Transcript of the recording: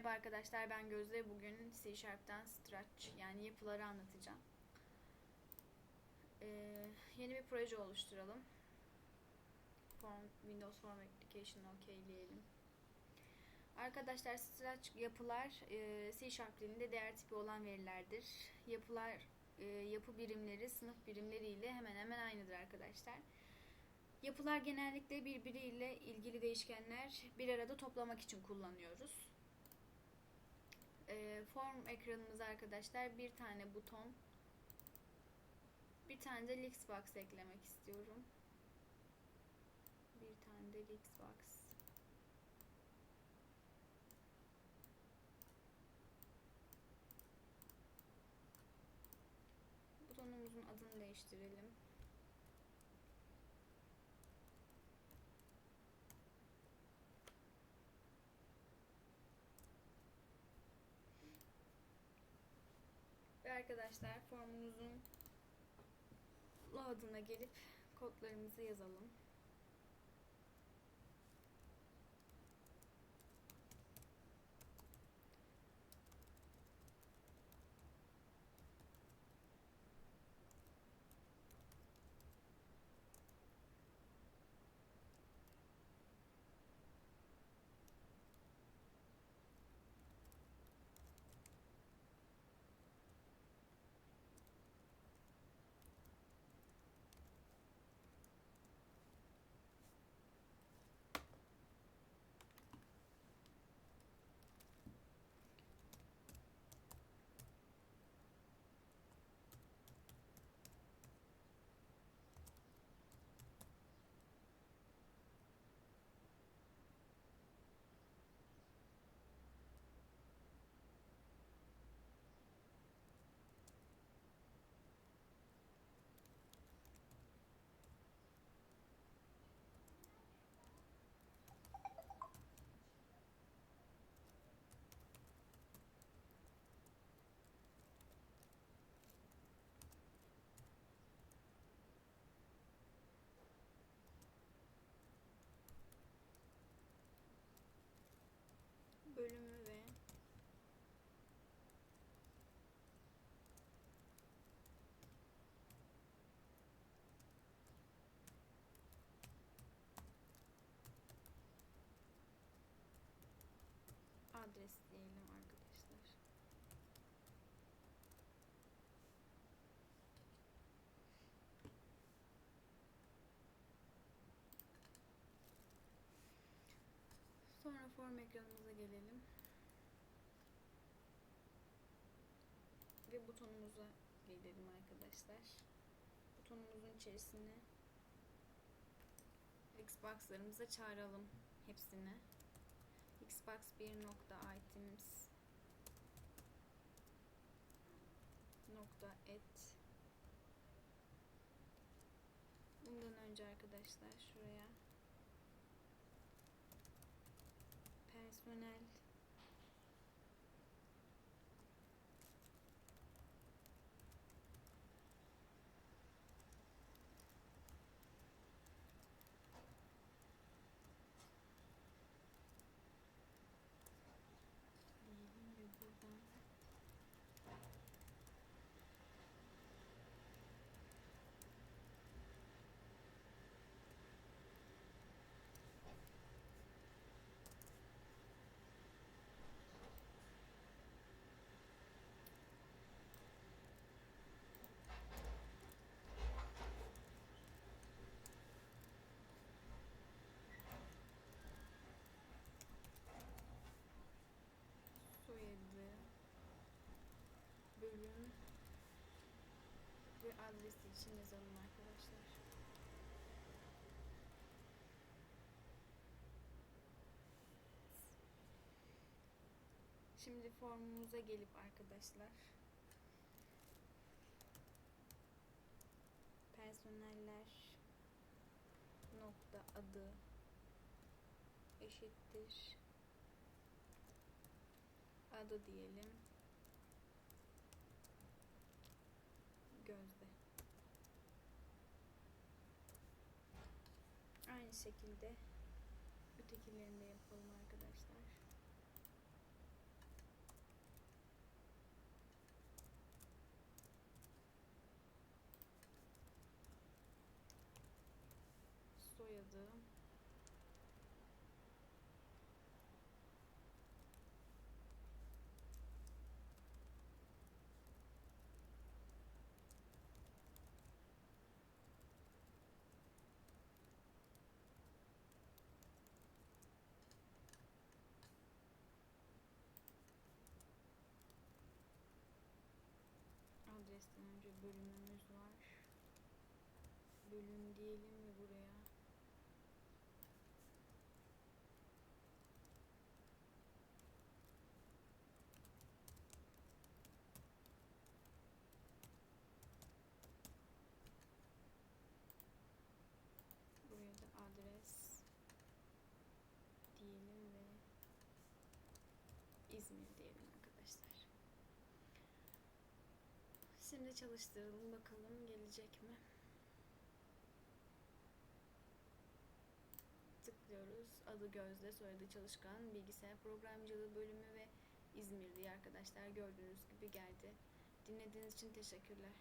Merhaba arkadaşlar ben Gözde. Bugün C Sharp'tan Stretch yani yapıları anlatacağım. Ee, yeni bir proje oluşturalım. Form, Windows Form Application okeyleyelim. Arkadaşlar Stretch yapılar e, C Sharp dilinde değer tipi olan verilerdir. Yapılar e, yapı birimleri sınıf birimleri ile hemen hemen aynıdır arkadaşlar. Yapılar genellikle birbiriyle ilgili değişkenler bir arada toplamak için kullanıyoruz. Ee, form ekranımıza arkadaşlar bir tane buton, bir tane de Lixbox eklemek istiyorum. Bir tane de Lixbox. Butonumuzun adını değiştirelim. Ve arkadaşlar formumuzun load'una gelip kodlarımızı yazalım. bölümü ve adres diyelim arkadaşlar. Sonra form ekranımıza gelelim. Ve butonumuza gelelim arkadaşlar. Butonumuzun içerisine Xbox'larımıza çağıralım hepsini. Xbox 1 nokta items. Nokta et. Bundan önce arkadaşlar şuraya personel diyelim ve buradan soyadı, bölüm ve adresi için yazalım arkadaşlar. Şimdi formumuza gelip arkadaşlar personeller nokta adı eşittir adı diyelim. aynı şekilde ötekilerini de yapalım arkadaşlar. Soyadı Adresten önce bölümümüz var. Bölüm diyelim mi buraya? Buraya da adres diyelim ve İzmir diyelim arkadaşlar. Şimdi çalıştıralım bakalım gelecek mi? Tıklıyoruz. Adı Gözde, soyadı Çalışkan, bilgisayar programcılığı bölümü ve İzmir diye arkadaşlar gördüğünüz gibi geldi. Dinlediğiniz için teşekkürler.